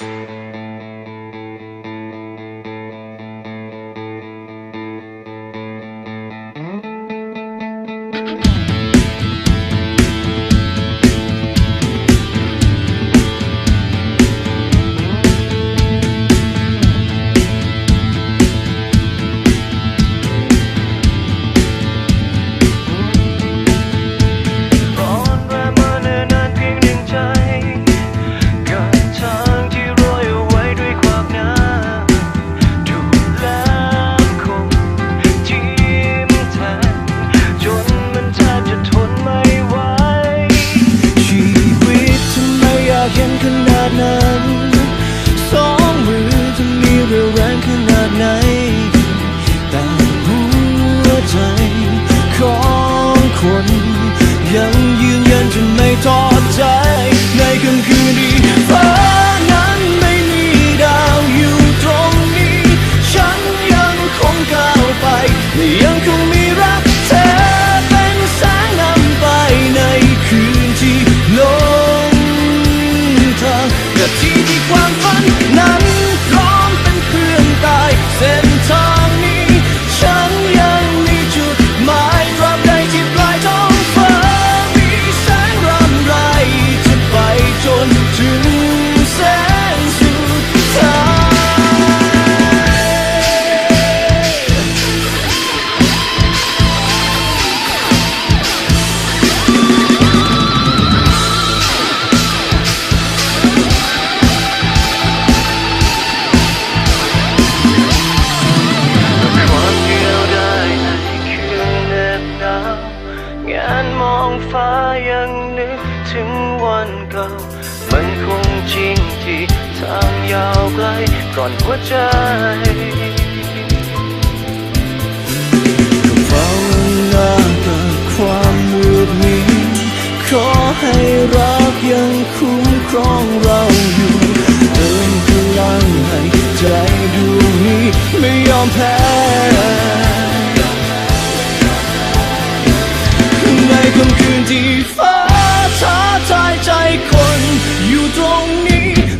you cannot know. ทางยาวไกลก่อนหัวใจก็เฝ้าหน้ากับความมืดมิดขอให้รักยังคุ้มครองเราอยู่เติมพลังให้ใจดวงนี้ไม่ยอมแพ้